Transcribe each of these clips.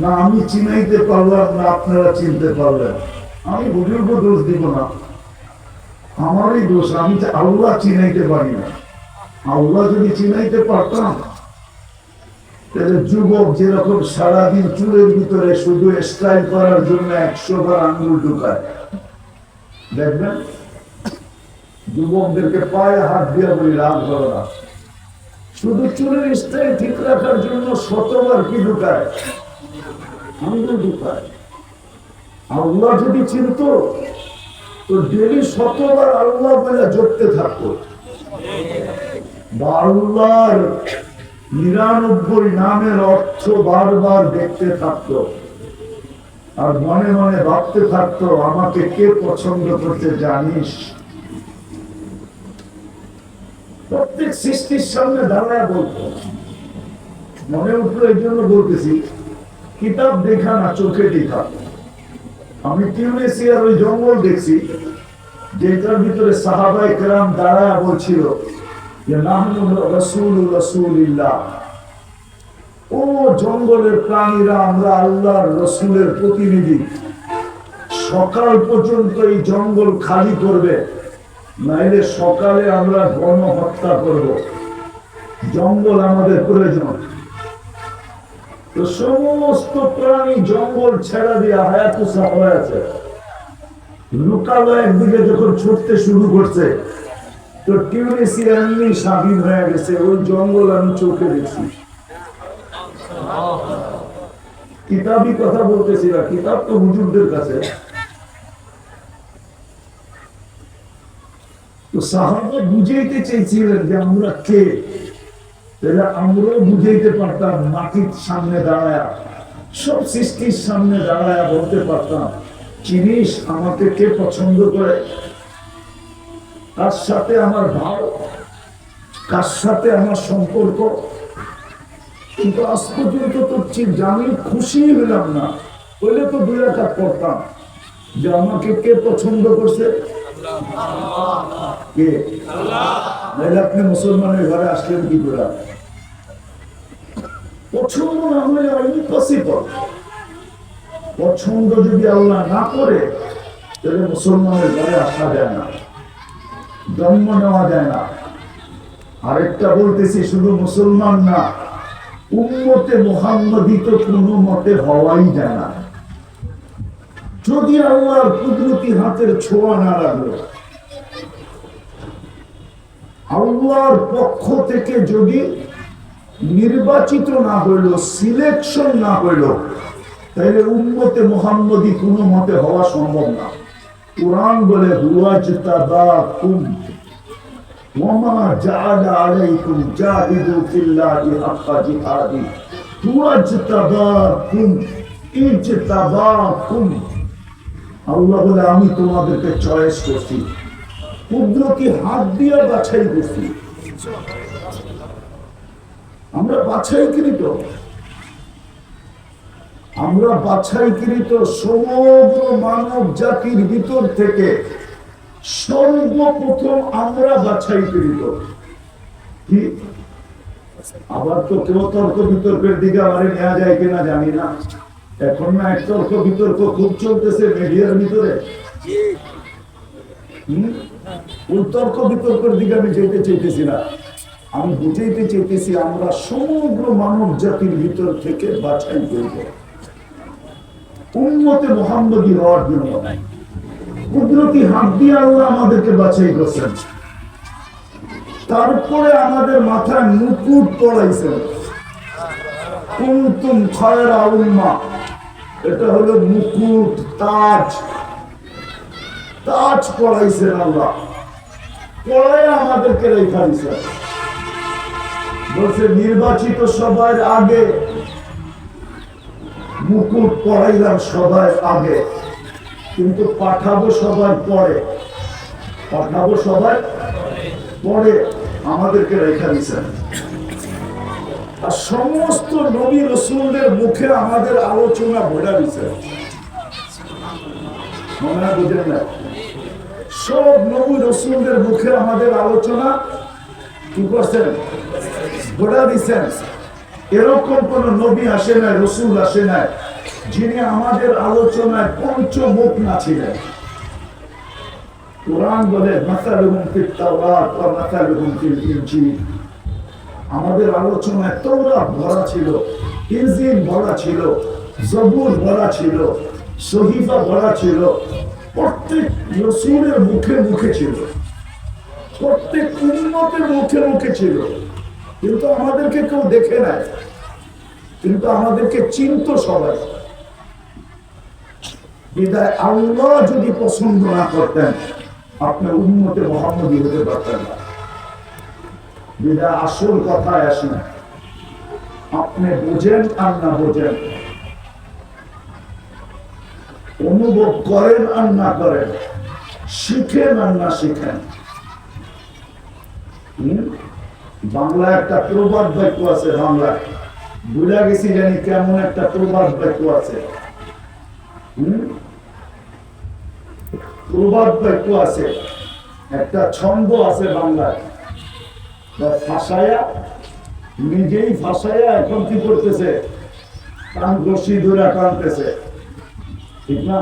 না, আমি চিনাইতে পারলাম না, আপনারা চিনতে পারলেন। আমি বুজুর্গ দোষ দিব না। আমারই দোষ, আমি আল্লাহ চিনাইতে পারি না। আল্লাহ যদি চিনাইতে পারতাম যুবক যেরকম সারাদিন চুলের ভিতরে শুধু স্টাইল করার জন্য একশো বার আঙ্গুল ঢুকায়। দেখবেন? যুবকদেরকে পায়ে হাত দিয়ে বলি, রাগ না। শুধু চুলের স্টাইল ঠিক রাখার জন্য শতবার কি ঢুকায়? আল্লাহ যদি চিনত, তো ডেলি শতবার আল্লাহ বলে জপতে থাকতো বা আল্লাহর নিরানব্বই নামের অর্থ বারবার দেখতে থাকতো। আর মনে মনে ভাবতে থাকতো, আমাকে কে পছন্দ করতে জানিস? প্রত্যেক সৃষ্টির সামনে দাঁড়ায় বলতো মনে উঠল, এই জন্য বলতেছি কিতাব দেখা না, চোখে দেখা। আমি টিউনেসিয়ার ওই জঙ্গল দেখছি, যেটার ভিতরে সাহাবাই কেরাম দাঁড়ায় বলছিল যে, নাহনু রসুল রসুলিল্লাহ। ও জঙ্গলের প্রাণীরা, আমরা আল্লাহর রসুলের প্রতিনিধি। সকাল পর্যন্ত এই জঙ্গল খালি করবে, নাইলে সকালে আমরা গণ হত্যা করব। জঙ্গল আমাদের প্রয়োজন। তো সমস্ত প্রাণী জঙ্গল ছেড়া দিয়ে হায়াতুসা হয়েছে লোকালয়ের দিকে যখন ছুটতে শুরু করছে, তো টিউনিসিয়া এমনি স্বাধীন হয়ে গেছে, ওই জঙ্গল আমি চোখে দেখছি। কিতাবই কথা বলতেছি না, কিতাব তো হুজুরদের কাছে। তো সাহাবা বুঝাইতে চেয়েছিলেন যে আমরা কে? তাহলে আমরাও বুঝাইতে পারতাম, মাটির সামনে দাঁড়ায়া। সব সৃষ্টির সামনে বলতে পারতাম চিনিস আমাকে কে পছন্দ করে? সাথে আমার ভাব কার সাথে আমার সম্পর্ক। কিন্তু আজ পর্যন্ত তো জানি, খুশি হলাম না। বলে তো দুই একাত করতাম যে আমাকে কে পছন্দ করছে? কে? আপনি মুসলমানের ঘরে আসলেন কি করে? পছন্দ না হলে ইম্পসিবল পছন্দ যদি আল্লাহ না করে, তাহলে মুসলমানের ঘরে আসা যায় না। জন্ম নেওয়া যায় না। আরেকটা বলতেছি, শুধু মুসলমান না, উম্মতে মোহাম্মদী তো কোনো মতে হওয়াই যায় না। যদি আল্লাহর কুদরতি হাতের ছোঁয়া না লাগল আল্লাহর পক্ষ থেকে যদি নির্বাচিত না হইল সিলেকশন না হইল তাহলে উম্মতে মোহাম্মদী কোনো মতে হওয়া সম্ভব না। কোরআন বলে, হুয়াজতাবাকুম ওয়ামা জাআলা আলাইকুম জাহিদু ফিল্লাহি হাক্কা জিহাদি। হুয়াজতাবাকুম, ইজতাবাকুম। আল্লাহ বলে, আমি তোমাদেরকে চয়েস করছি। কুদরতি হাত দিয়ে বাছাই করছি। আমরা বাছাইকৃত আমরা বাছাইকৃত সমগ্র মানব জাতির ভিতর থেকে সর্বপ্রথম আমরা বাছাইকৃত কি? আবার তো কেউ তর্ক বিতর্কের দিকে আমার নেওয়া যায় কিনা জানি না। এখন না এক তর্ক বিতর্ক খুব চলতেছে মিডিয়ার ভিতরে। তর্ক বিতর্কের দিকে আমি যেতে চাইতেছি না। আমি বুঝাইতে চাইতেছি, আমরা সমগ্র মানব জাতির ভিতর থেকে বাছাই করব। হওয়ার জন্য। কুদরতি হাত দিয়ে আল্লাহ আমাদেরকে বাছাই করছেন। তারপরে আমাদের মাথায় মুকুট পড়াইছেন। কুমতুম খয়রা উম্মা। এটা হলো মুকুট, তাজ। তাজ পড়াইছেন আল্লাহ। পড়াই আমাদেরকে রেখা দিছেন বলছে, নির্বাচিত সবার আগে মুকুট পড়াইলাম সবার আগে। কিন্তু পাঠাবো সবার পরে। পাঠাবো সবার পরে আমাদেরকে রেখা দিছেন আর সমস্ত নবী রসুলদের মুখে আমাদের আলোচনা ভোলা দিছে মনে হয় বুঝেন না? সব নবী রসুলদের মুখে আমাদের আলোচনা কি করছেন? ঘোড়া দিচ্ছেন এরকম কোন নবী আসে নাই, রসুল আসে নাই, যিনি আমাদের আলোচনায় পঞ্চমুখ না ছিলেন। কোরআন বলে আমাদের আলোচনায় ভরা ছিল, ইনজিল ভরা ছিল, জবুর ভরা ছিল, সহিফা ভরা ছিল। প্রত্যেক রসুলের মুখে মুখে ছিল। প্রত্যেক উন্নতের মুখে মুখে ছিল। কিন্তু আমাদেরকে কেউ দেখে নাই। কিন্তু আমাদেরকে চিনত সবাই। বিদায় আল্লাহ যদি পছন্দ না করতেন আপনি উন্নতে মোহাম্মদী হতে পারতেন না। বিদায় আসল কথায় আসেন। আপনি বোঝেন আর না বোঝেন। অনুভব করেন আর না করেন, শিখেন আর না শিখেন। বাংলা একটা প্রবাদ বাক্য আছে বাংলায়। বুঝা গেছি জানি কেমন একটা প্রবাদ বাক্য আছে। প্রবাদ বাক্য আছে, একটা ছন্দ আছে বাংলায়। ফাঁসায়া নিজেই ফাঁসায়া এখন কি করতেছে? কান রশি ধরে টানতেছে ঠিক না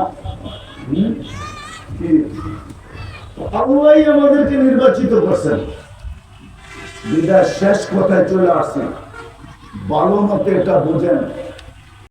আল্লাহ আমাদেরকে নির্বাচিত করছেন। বিদায় শেষ কথায় চলে আসছেন। ভালো মতে এটা বোঝেন।